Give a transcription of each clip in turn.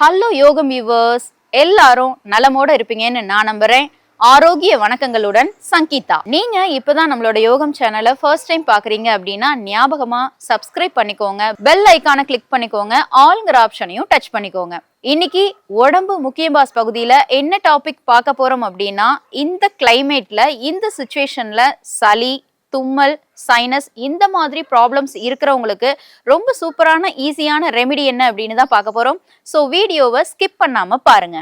Hello யோகம் viewers எல்லாரும் நலமோட இருப்பீங்கன்னு நான் நம்புறேன். ஆரோக்கிய வணக்கங்களுடன் சங்கீதா. நீங்க இப்பதான் நம்மளோட யோகம் சேனலை ஃபர்ஸ்ட் டைம் பாக்குறீங்க அப்படின்னா ஞாபகமா சப்ஸ்கிரைப் பண்ணிக்கோங்க. பெல் ஐக்கான கிளிக் பண்ணிக்கோங்க. ஆல்ங்கிற ஆப்ஷனையும் டச் பண்ணிக்கோங்க. இன்னைக்கு உடம்பு முக்கிய பாஸ் பகுதியில என்ன டாபிக் பார்க்க போறோம் அப்படின்னா இந்த கிளைமேட்ல இந்த சுச்சுவேஷன்ல சளி தும்மல் சைனஸ் இந்த மாதிரி ப்ராப்ளம்ஸ் இருக்கிறவங்களுக்கு ரொம்ப சூப்பரான ஈஸியான ரெமிடி என்ன அப்படின்னு தான் பார்க்க போறோம். ஸோ வீடியோவை ஸ்கிப் பண்ணாம பாருங்க.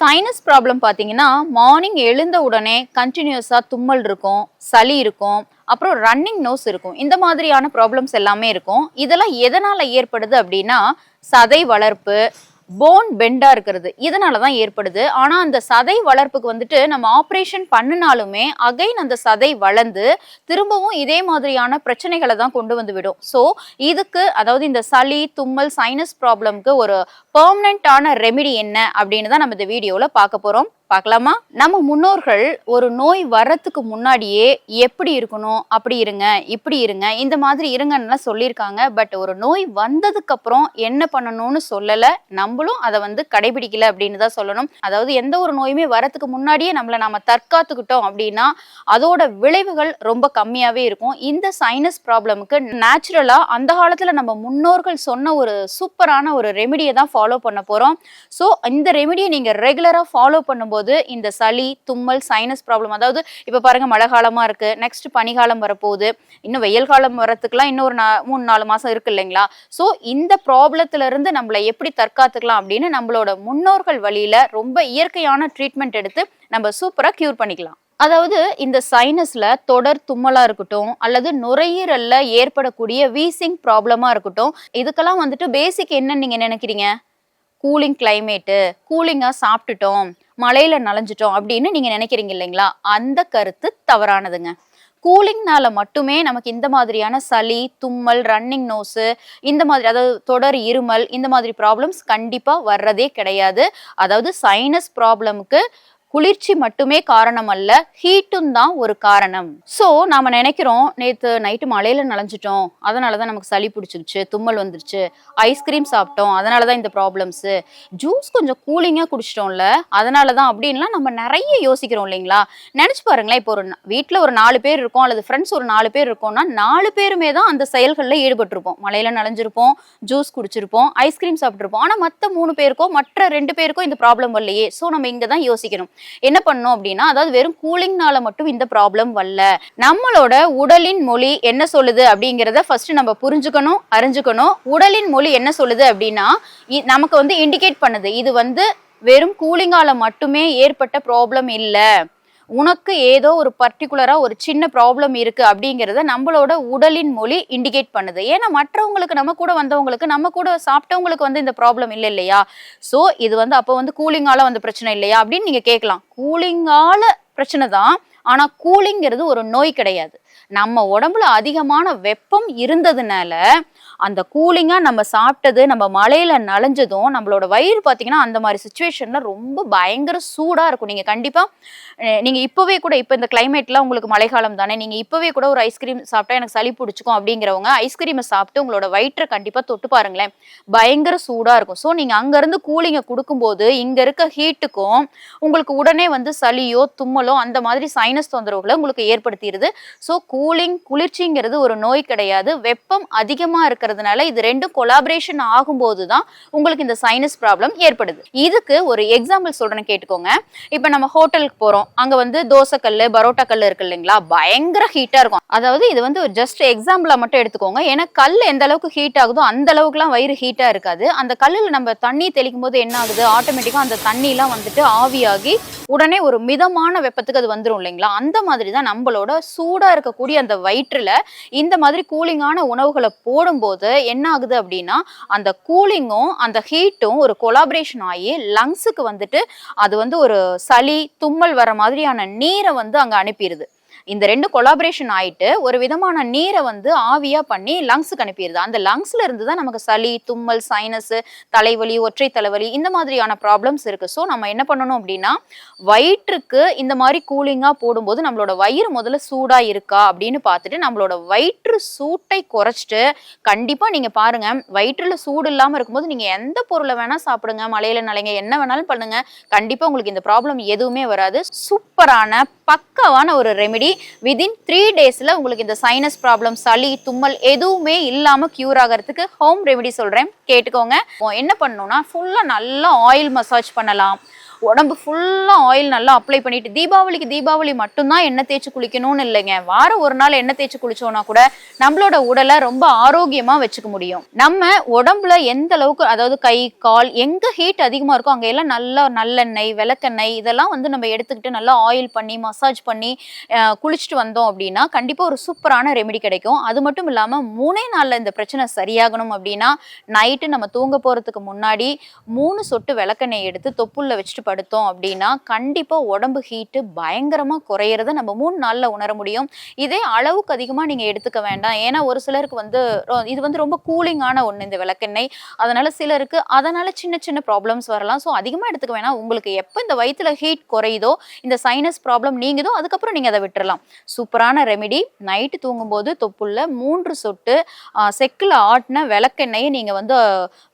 சைனஸ் ப்ராப்ளம் பார்த்தீங்கன்னா மார்னிங் எழுந்த உடனே கண்டினியூஸாக தும்மல் இருக்கும் சளி இருக்கும் அப்புறம் ரன்னிங் நோஸ் இருக்கும். இந்த மாதிரியான ப்ராப்ளம்ஸ் எல்லாமே இருக்கும். இதெல்லாம் எதனால் ஏற்படுது அப்படின்னா சதை வளர்ப்பு போன் பெண்டா இருக்கிறது. இதனால தான் ஏற்படுது. ஆனா அந்த சதை வளர்ப்புக்கு வந்துட்டு நம்ம ஆப்ரேஷன் பண்ணினாலுமே அகைன் அந்த சதை வளர்ந்து திரும்பவும் இதே மாதிரியான பிரச்சனைகளை தான் கொண்டு வந்து விடும். ஸோ இதுக்கு அதாவது இந்த சளி தும்மல் சைனஸ் ப்ராப்ளம்க்கு ஒரு பெர்மனண்டான ரெமிடி என்ன அப்படின்னு தான் நம்ம இந்த வீடியோவில் பார்க்க போறோம். பார்க்கலாமா? நம்ம முன்னோர்கள் ஒரு நோய் வர்றதுக்கு முன்னாடியே எப்படி இருக்கணும் அப்படி இருங்க இப்படி இருங்க இந்த மாதிரி இருங்கன்னுலாம் சொல்லியிருக்காங்க. பட் ஒரு நோய் வந்ததுக்கு அப்புறம் என்ன பண்ணணும்னு சொல்லலை. நம்மளும் அதை வந்து கடைபிடிக்கல அப்படின்னு தான் சொல்லணும். அதாவது எந்த ஒரு நோயுமே வரத்துக்கு முன்னாடியே நம்மளை நாம தற்காத்துக்கிட்டோம் அப்படின்னா அதோட விளைவுகள் ரொம்ப கம்மியாவே இருக்கும். இந்த சைனஸ் ப்ராப்ளமுக்கு நேச்சுரலா அந்த காலத்துல நம்ம முன்னோர்கள் சொன்ன ஒரு சூப்பரான ஒரு ரெமிடியை தான் ஃபாலோ பண்ண போறோம். ஸோ இந்த ரெமிடியை நீங்க ரெகுலரா ஃபாலோ பண்ணும்போது இந்த சளி தும்மல் சைனஸ் ப்ராப்ளம் அதாவது இப்போ பாருங்க மழை காலமா இருக்கு. நெக்ஸ்ட் பனிகாலம் வரப்போகுது. இன்னும் வெயில் காலம் வரத்துக்குலாம் இன்னும் ஒரு நா மூணு நாலு மாசம் இருக்கு இல்லைங்களா? ஸோ இந்த ப்ராப்ளத்துல இருந்து நம்மளை எப்படி தற்காத்துக்கலாம் அப்படின்னு நம்மளோட முன்னோர்கள் வழியில ரொம்ப இயற்கையான ட்ரீட்மெண்ட் எடுத்து நம்ம சூப்பரா கியூர் பண்ணிக்கலாம். அதாவது இந்த சைனஸ்ல தொடர் தும்மலா இருக்கட்டும் அல்லது நுரையீரல்ல ஏற்படக்கூடிய வீசிங் ப்ராப்ளமா இருக்கட்டும் இதுக்கெல்லாம் வந்துட்டு பேசிக் என்னன்னு நீங்க நினைக்கிறீங்க? கூலிங் கிளைமேட்டு கூலிங்காக சாப்பிட்டுட்டோம். மழையில நனைஞ்சிட்டோம் அப்படின்னு நீங்க நினைக்கிறீங்க இல்லைங்களா? அந்த கருத்து தவறானதுங்க. கூலிங்னால மட்டுமே நமக்கு இந்த மாதிரியான சளி தும்மல் ரன்னிங் நோஸு இந்த மாதிரி அதாவது தொடர் இருமல் இந்த மாதிரி ப்ராப்ளம்ஸ் கண்டிப்பாக வர்றதே கிடையாது. அதாவது சைனஸ் ப்ராப்ளமுக்கு குளிர்ச்சி மட்டுமே காரணம் அல்ல ஹீட்டும் தான் ஒரு காரணம். ஸோ நாம நினைக்கிறோம் நேற்று நைட்டு மழையில நனைஞ்சிட்டோம். அதனால தான் நமக்கு சளி பிடிச்சிருச்சு தும்மல் வந்துருச்சு ஐஸ்கிரீம் சாப்பிட்டோம் அதனால தான் இந்த ப்ராப்ளம்ஸு ஜூஸ் கொஞ்சம் கூலிங்காக குடிச்சிட்டோம்ல அதனால தான் அப்படின்லாம் நம்ம நிறைய யோசிக்கிறோம் இல்லைங்களா? நினச்சி பாருங்களேன் இப்போ ஒரு வீட்டில் ஒரு நாலு பேர் இருக்கோம் அல்லது ஃப்ரெண்ட்ஸ் ஒரு நாலு பேர் இருக்கோம்னா நாலு பேருமே தான் அந்த செயல்களில் ஈடுபட்டிருப்போம். மழையில நனைஞ்சிருப்போம் ஜூஸ் குடிச்சிருப்போம் ஐஸ்கிரீம் சாப்பிட்ருப்போம் ஆனால் மற்ற மூணு பேருக்கோ மற்ற ரெண்டு பேருக்கோ இந்த ப்ராப்ளம் வரலையே. ஸோ நம்ம இங்கே தான் யோசிக்கணும். என்ன பண்ணோம் அப்படின்னா அதாவது வெறும் கூலிங்னால மட்டும் இந்த ப்ராப்ளம் வரல. நம்மளோட உடலின் மொழி என்ன சொல்லுது அப்படிங்கிறத ஃபர்ஸ்ட் நம்ம புரிஞ்சுக்கணும் அறிஞ்சுக்கணும். உடலின் மொழி என்ன சொல்லுது அப்படின்னா இ- நமக்கு வந்து இண்டிகேட் பண்ணுது. இது வந்து வெறும் கூலிங்கால மட்டுமே ஏற்பட்ட ப்ராப்ளம் இல்லை. உனக்கு ஏதோ ஒரு பர்டிகுலரா ஒரு சின்ன ப்ராப்ளம் இருக்கு அப்படிங்கிறத நம்மளோட உடலின் மொழி இண்டிகேட் பண்ணுது. ஏன்னா மற்றவங்களுக்கு நம்ம கூட வந்தவங்களுக்கு நம்ம கூட சாப்பிட்டவங்களுக்கு வந்து இந்த ப்ராப்ளம் இல்லை இல்லையா? ஸோ இது வந்து அப்போ வந்து கூலிங்கால வந்து பிரச்சனை இல்லையா? அப்படின்னு நீங்க கேட்கலாம். கூலிங்கால பிரச்சனை தான். ஆனா கூலிங்கிறது ஒரு நோய் கிடையாது. நம்ம உடம்புல அதிகமான வெப்பம் இருந்ததுனால அந்த கூலிங்காக நம்ம சாப்பிட்டது நம்ம மலையில் நனைஞ்சதும் நம்மளோட வயிறு பார்த்தீங்கன்னா அந்த மாதிரி சுச்சுவேஷனில் ரொம்ப பயங்கர சூடாக இருக்கும். நீங்கள் கண்டிப்பாக நீங்கள் இப்போவே கூட இப்போ இந்த கிளைமேட்லாம் உங்களுக்கு மழைக்காலம் தானே நீங்கள் இப்போவே கூட ஒரு ஐஸ்கிரீம் சாப்பிட்டா எனக்கு சளி பிடிச்சிக்கும் அப்படிங்கிறவங்க ஐஸ்கிரீமை சாப்பிட்டு உங்களோட வயிற்றை கண்டிப்பாக தொட்டு பாருங்களேன். பயங்கர சூடாக இருக்கும். ஸோ நீங்கள் அங்கேருந்து கூலிங்கை கொடுக்கும்போது இங்கே இருக்க ஹீட்டுக்கும் உங்களுக்கு உடனே வந்து சளியோ தும்மலோ அந்த மாதிரி சைனஸ் தொந்தரவுகளை உங்களுக்கு ஏற்படுத்திடுது. ஸோ கூலிங் குளிர்ச்சிங்கிறது ஒரு நோய் கிடையாது. வெப்பம் அதிகமாக இருக்கிறதுனால இது ரெண்டும் கொலாபரேஷன் ஆகும்போது தான் உங்களுக்கு இந்த சைனஸ் ப்ராப்ளம் ஏற்படுது. இதுக்கு ஒரு எக்ஸாம்பிள் சொல்கிறேன் கேட்டுக்கோங்க. இப்போ நம்ம ஹோட்டலுக்கு போகிறோம் அங்கே வந்து தோசைக்கல் பரோட்டா கல் இருக்கு இல்லைங்களா? பயங்கர ஹீட்டாக இருக்கும். அதாவது இது வந்து ஒரு ஜஸ்ட் எக்ஸாம்பிளாக மட்டும் எடுத்துக்கோங்க. ஏன்னா கல் எந்த அளவுக்கு ஹீட் ஆகுதோ அந்த அளவுக்குலாம் வயிறு ஹீட்டாக இருக்காது. அந்த கல்லில் நம்ம தண்ணி தெளிக்கும் போது என்ன ஆகுது? ஆட்டோமேட்டிக்காக அந்த தண்ணிலாம் வந்துட்டு ஆவியாகி உடனே ஒரு மிதமான வெப்பத்துக்கு அது வந்துடும் இல்லைங்களா? அந்த மாதிரி தான் நம்மளோட சூடாக இருக்கக்கூடிய அந்த வயிற்றில் இந்த மாதிரி கூலிங்கான உணவுகளை போடும்போது என்ன ஆகுது அப்படின்னா அந்த கூலிங்கும் அந்த ஹீட்டும் ஒரு கொலாபரேஷன் ஆகி லங்ஸுக்கு வந்துட்டு அது வந்து ஒரு சளி தும்மல் வர மாதிரியான நீரை வந்து அங்கே அனுப்பிடுது இந்த ரெண்டு கொலாபரேஷன் ஆயிட்டு ஒரு விதமான நீரை வந்து ஆவியா பண்ணி லங்ஸுக்கு அனுப்பிடுது. அந்த லங்ஸ்ல இருந்து தான் நமக்கு சளி தும்மல் சைனஸ் தலைவலி ஒற்றை தலைவலி இந்த மாதிரியான ப்ராப்ளம்ஸ் இருக்கு. ஸோ நம்ம என்ன பண்ணணும் அப்படின்னா வயிற்றுக்கு இந்த மாதிரி கூலிங்கா போடும்போது நம்மளோட வயிறு முதல்ல சூடா இருக்கா அப்படின்னு பார்த்துட்டு நம்மளோட வயிற்று சூட்டை குறைச்சிட்டு கண்டிப்பா நீங்க பாருங்க வயிற்றுல சூடு இல்லாம இருக்கும்போது நீங்க எந்த பொருளை வேணா சாப்பிடுங்க மலையில நலைங்க என்ன வேணாலும் பண்ணுங்க. கண்டிப்பா உங்களுக்கு இந்த ப்ராப்ளம் எதுவுமே வராது. சூப்பரான பக்கவான ஒரு ரெமெடி விதின் த்ரீ டேஸில் உங்களுக்கு இந்த சைனஸ் ப்ராப்ளம் சளி தும்மல் எதுவுமே இல்லாமல் க்யூர் ஆகிறதுக்கு ஹோம் ரெமெடி சொல்கிறேன் கேட்டுக்கோங்க. என்ன பண்ணணும்னா ஃபுல்லாக நல்லா ஆயில் மசாஜ் பண்ணலாம். உடம்பு ஃபுல்லாக ஆயில் நல்லா அப்ளை பண்ணிட்டு தீபாவளிக்கு தீபாவளி மட்டும்தான் எண்ணெய் தேய்ச்சி குளிக்கணும்னு இல்லைங்க. வாரம் ஒரு நாள் எண்ணெய் தேய்ச்சி குளிச்சோம்னா கூட நம்மளோட உடலை ரொம்ப ஆரோக்கியமாக வச்சுக்க முடியும். நம்ம உடம்புல எந்த அளவுக்கு அதாவது கை கால் எங்கே ஹீட் அதிகமாக இருக்கோ அங்கே எல்லாம் நல்லா நல்லெண்ணெய் விளக்கெண்ணெய் இதெல்லாம் வந்து நம்ம எடுத்துக்கிட்டு நல்லா ஆயில் பண்ணி மசாஜ் பண்ணி குளிச்சுட்டு வந்தோம் அப்படின்னா கண்டிப்பாக ஒரு சூப்பரான ரெமெடி கிடைக்கும். அது மட்டும் இல்லாமல் மூணே நாளில் இந்த பிரச்சனை சரியாகணும் அப்படின்னா நைட்டு நம்ம தூங்க போகிறதுக்கு முன்னாடி மூணு சொட்டு விளக்கெண்ணெய் எடுத்து தொப்புள்ள வச்சுட்டு படுத்தோம் அப்படின்னா கண்டிப்பாக உடம்பு ஹீட்டு பயங்கரமாக குறையிறத நம்ம மூணு நாளில் உணர முடியும். இதே அளவுக்கு அதிகமாக நீங்கள் எடுத்துக்க வேண்டாம். ஏன்னா ஒரு சிலருக்கு வந்து இது வந்து ரொம்ப கூலிங்கான ஒன்று இந்த விளக்கெண்ணெய். அதனால் சிலருக்கு அதனால் சின்ன சின்ன ப்ராப்ளம்ஸ் வரலாம். ஸோ அதிகமாக எடுத்துக்க வேணாம். உங்களுக்கு எப்போ இந்த வயிற்றில் ஹீட் குறையுதோ இந்த சைனஸ் ப்ராப்ளம் நீங்குதோ அதுக்கப்புறம் நீங்கள் அதை விட்டுறலாம். சூப்பரான ரெமெடி நைட்டு தூங்கும்போது தொப்புள்ள மூன்று சொட்டு செக்கில் செக்குல ஆட்டின விளக்கெண்ணெயை நீங்கள் வந்து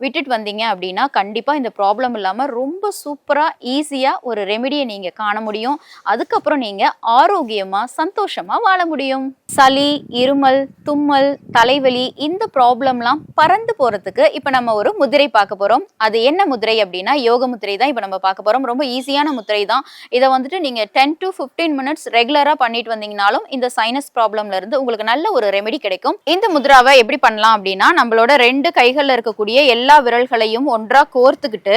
விட்டுட்டு வந்தீங்க அப்படின்னா கண்டிப்பாக இந்த ப்ராப்ளம் இல்லாமல் ரொம்ப சூப்பராக ஈஸியாக ஒரு ரெமிடியை நீங்கள் காண முடியும். அதுக்கப்புறம் நீங்கள் ஆரோக்கியமாக சந்தோஷமாக வாழ முடியும். சளி இருமல் தும்மல் தலைவலி இந்த ப்ராப்ளம்லாம் பறந்து போகிறதுக்கு இப்போ நம்ம ஒரு முதிரை பார்க்க போகிறோம் அது என்ன முதிரை அப்படின்னா யோக முத்திரை தான் இப்போ நம்ம பார்க்க போகிறோம் ரொம்ப ஈஸியான முத்திரை தான். இதை வந்துட்டு நீங்கள் டென் டு 15 மினிட்ஸ் ரெகுலராக பண்ணிட்டு வந்தீங்கனாலும் இந்த சைனஸ் ப்ராப்ளம்ல இருந்து உங்களுக்கு நல்ல ஒரு ரெமெடி கிடைக்கும். இந்த முதிராவை எப்படி பண்ணலாம் அப்படின்னா நம்மளோட ரெண்டு கைகளில் இருக்கக்கூடிய எல்லா விரல்களையும் ஒன்றா கோர்த்துக்கிட்டு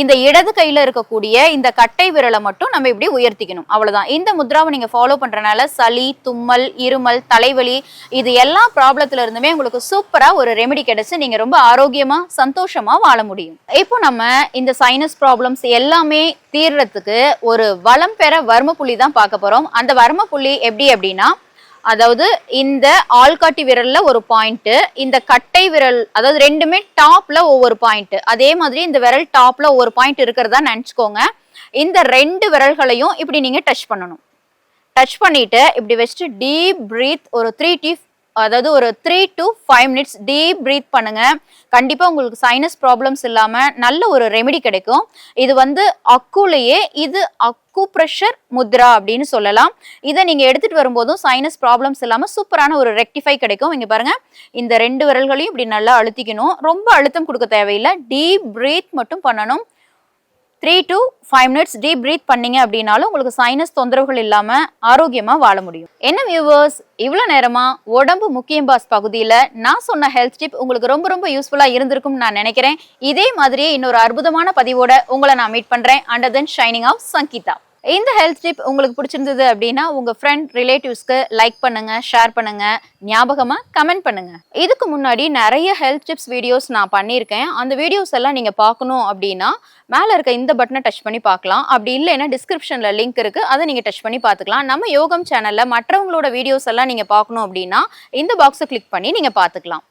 இந்த இடது கையில இருக்கக்கூடிய இந்த கட்டை விரலை மட்டும் நம்ம இப்படி உயர்த்திக்கணும். அவ்வளவுதான். இந்த முத்ராவை நீங்க ஃபாலோ பண்றனால சளி தும்மல் இருமல் தலைவலி இது எல்லா ப்ராப்ளத்துல இருந்துமே உங்களுக்கு சூப்பரா ஒரு ரெமெடி கிடைச்சு நீங்க ரொம்ப ஆரோக்கியமா சந்தோஷமா வாழ முடியும். இப்போ நம்ம இந்த சைனஸ் ப்ராப்ளம்ஸ் எல்லாமே தீர்றதுக்கு ஒரு வளம் பெற வர்ம புள்ளி தான் பார்க்க போறோம். அந்த வர்ம புள்ளி எப்படி அப்படின்னா அதாவது இந்த ஆள்காட்டி விரல்ல ஒரு பாயிண்ட் இந்த கட்டை விரல் அதாவது ரெண்டுமே டாப்ல ஒவ்வொரு பாயிண்ட் அதே மாதிரி இந்த விரல் டாப்ல ஒவ்வொரு பாயிண்ட் இருக்கிறதா நினைச்சுக்கோங்க. இந்த ரெண்டு விரல்களையும் இப்படி நீங்க டச் பண்ணணும். டச் பண்ணிட்டு இப்படி வச்சுட்டு டீப் பிரீத் ஒரு த்ரீ டி அதாவது ஒரு three to five minutes deep breath பண்ணுங்க. கண்டிப்பாக உங்களுக்கு சைனஸ் ப்ராப்ளம்ஸ் இல்லாமல் நல்ல ஒரு ரெமெடி கிடைக்கும். இது வந்து அக்குலேயே இது அக்கு ப்ரெஷர் முத்ரா அப்படின்னு சொல்லலாம். இதை நீங்கள் எடுத்துகிட்டு வரும்போதும் சைனஸ் ப்ராப்ளம்ஸ் இல்லாமல் சூப்பரான ஒரு ரெக்டிஃபை கிடைக்கும். இங்கே பாருங்கள் இந்த ரெண்டு விரல்களையும் இப்படி நல்லா அழுத்திக்கணும். ரொம்ப அழுத்தம் கொடுக்க தேவையில்லை. டீப் ப்ரீத் மட்டும் பண்ணணும். Three to five minutes deep breath பண்ணீங்க அப்படின்னாலும் உங்களுக்கு சைனஸ் தொந்தரவுகள் இல்லாமல் ஆரோக்கியமாக வாழ முடியும். என்ன வியூவர்ஸ் இவ்வளோ நேரமாக உடம்பு முக்கியம் பாஸ் பகுதியில் நான் சொன்ன ஹெல்த் டிப் உங்களுக்கு ரொம்ப ரொம்ப யூஸ்ஃபுல்லாக இருந்திருக்கும்னு நான் நினைக்கிறேன். இதே மாதிரியே இன்னொரு அற்புதமான பதிவோட உங்களை நான் மீட் பண்ணுறேன் until then signing off Sangeetha இந்த ஹெல்த் டிப் உங்களுக்கு பிடிச்சிருந்தது அப்படின்னா உங்க ஃப்ரெண்ட் ரிலேட்டிவ்ஸ்க்கு லைக் பண்ணுங்க ஷேர் பண்ணுங்க ஞாபகமா கமெண்ட் பண்ணுங்க. இதுக்கு முன்னாடி நிறைய ஹெல்த் டிப்ஸ் வீடியோஸ் நான் பண்ணியிருக்கேன். அந்த வீடியோஸ் எல்லாம் நீங்க பார்க்கணும் அப்படின்னா மேலே இருக்க இந்த பட்டனை டச் பண்ணி பார்க்கலாம். அப்படி இல்லைன்னா டிஸ்கிரிப்ஷன்ல லிங்க் இருக்கு. அதை நீங்க டச் பண்ணி பார்த்துக்கலாம். நம்ம யோகம் சேனல்ல மற்றவங்களோட வீடியோஸ் எல்லாம் நீங்க பார்க்கணும் அப்படின்னா இந்த பாக்ஸை கிளிக் பண்ணி நீங்க பார்த்துக்கலாம்.